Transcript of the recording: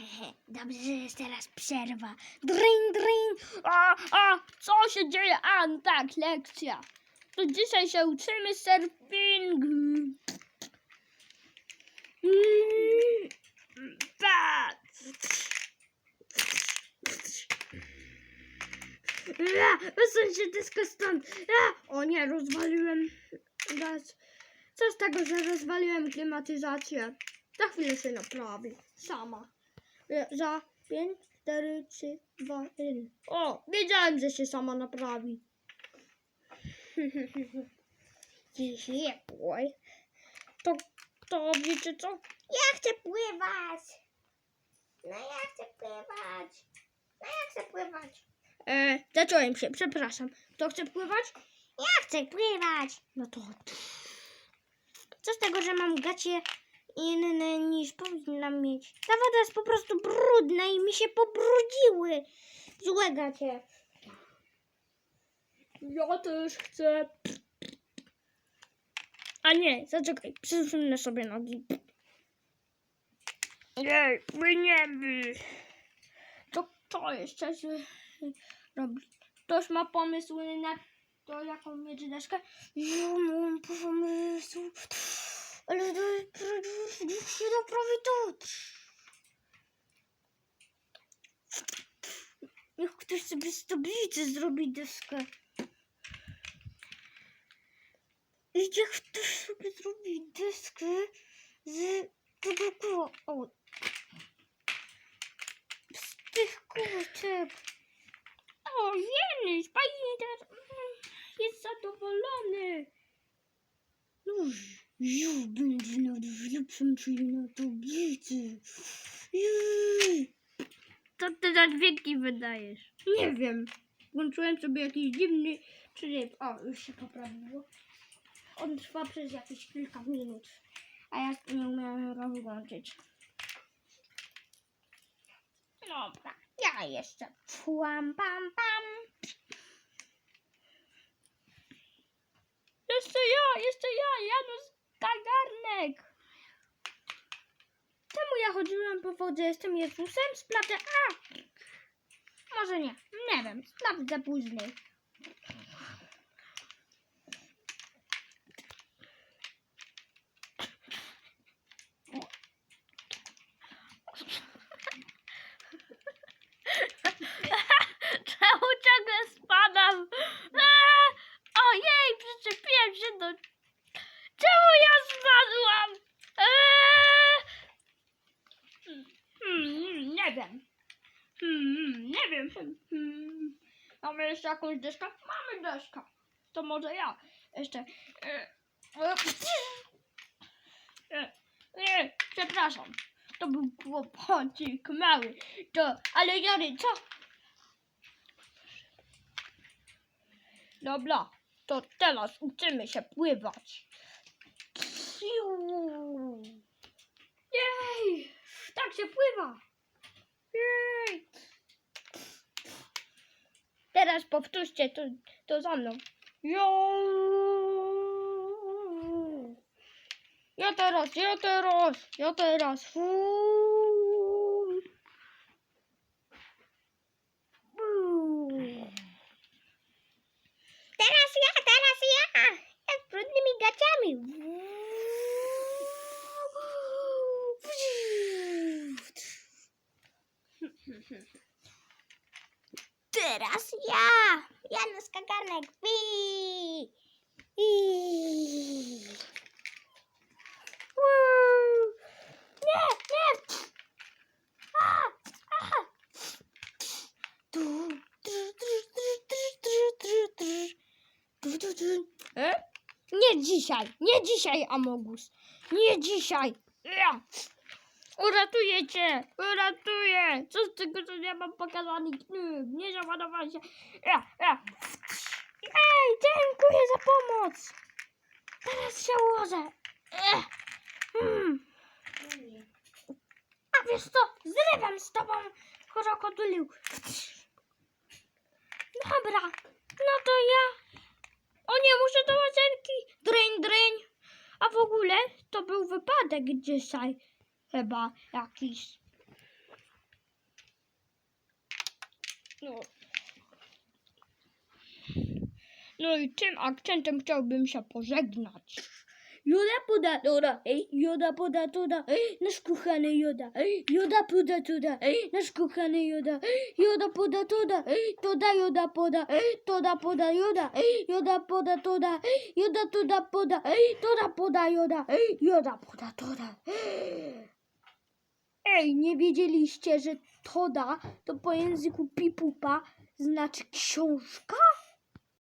Dobrze, że jest teraz przerwa. Drin, drin. A, a, co się dzieje? A, no tak, lekcja. To dzisiaj się uczymy surfingu. Mm, Wysuń się dysko stąd. Ja. O nie, rozwaliłem gaz. Co z tego, że rozwaliłem klimatyzację? Za chwilę się naprawi. Sama. Za 5, 4, 3, 2, 1. O, wiedziałem, że się sama naprawi. Hehe, boy. To, to wiecie co? Ja chcę pływać. No ja chcę pływać. No ja chcę pływać. E, zacząłem się, przepraszam. Kto chce pływać? Ja chcę pływać. No to... Co z tego, że mam gacie inne niż powinnam mieć? Ta woda jest po prostu brudna i mi się pobrudziły. Złe gacie. Ja też chcę. A nie, zaczekaj, przysunę sobie nogi. Nie, płyniemy. To to jeszcze się robi. Ktoś ma pomysły na to, jaką mieć deskę? Ja mam pomysł. Ale to już się naprawi to. Niech ktoś sobie z tablicy zrobi deskę. I niech ktoś sobie zrobi deskę z tego koła. O. Z tych kurczek. O, Jenyś, Pajiter jest zadowolony. Już, już będzie na lepszym, czyli na tablicy. Jej. Co ty za dźwięki wydajesz? Nie wiem. Włączyłem sobie jakiś dziwny tryb. O, już się poprawiło. On trwa przez jakieś kilka minut. A ja nie umiałem go włączyć. Dobra, ja jeszcze. Płam, pam, pam. Jeszcze ja, jeszcze ja, Janusz Kagarnek. Czemu ja chodziłem po wodzie? Jestem Jezusem? Sprawdzę. A! Może nie. Nie wiem. Sprawdzę później. Czemu ciągle spadam? Eee! Ojej. Czemu ja spadłam? Eee! Hmm, nie wiem. Hmm, nie wiem. Hmm. Mamy jeszcze jakąś deskę? Mamy deskę. To może ja. Jeszcze. E, e, e, e, przepraszam. To był kłopocik mały. To, ale Jary, co? Dobra, to teraz uczymy się pływać. Jej! Tak się pływa! Jej! Teraz powtórzcie to, to za mną. Jo! Ja teraz, ja teraz, ja teraz. Fuu. Teraz ja, teraz ja! Ja z brudnymi gaciami. Teraz ja! Janusz Kagarnek. Wii! Wii! Nie, nie! A, a. Tu, tr, tr, tr, tr? Nie dzisiaj, nie dzisiaj, Amogus. Nie dzisiaj. Ja. Uratuję cię, uratuję. Co z tego, że nie mam pokazanych knów? Nie załadowałem się. Ja, ja. Ej, dziękuję za pomoc. Teraz się ułożę. Hmm. A wiesz co, zrywam z tobą krokodylił. Dobra, no to ja. O nie, muszę do łazienki. Dryń, dryń. A w ogóle to był wypadek dzisiaj. Chyba jakiś. No. No i tym akcentem chciałbym się pożegnać. Joda poda toda, ej, joda poda toda, ej, nasz kochany joda, ej, joda poda toda, ej, nasz kochany joda, ej, joda poda toda, ej, toda joda poda, ej, toda poda joda, ej, joda poda toda, ej, joda toda poda, ej, toda poda joda, ej, joda poda toda. Ej, nie wiedzieliście, że toda to po języku pipupa znaczy książka?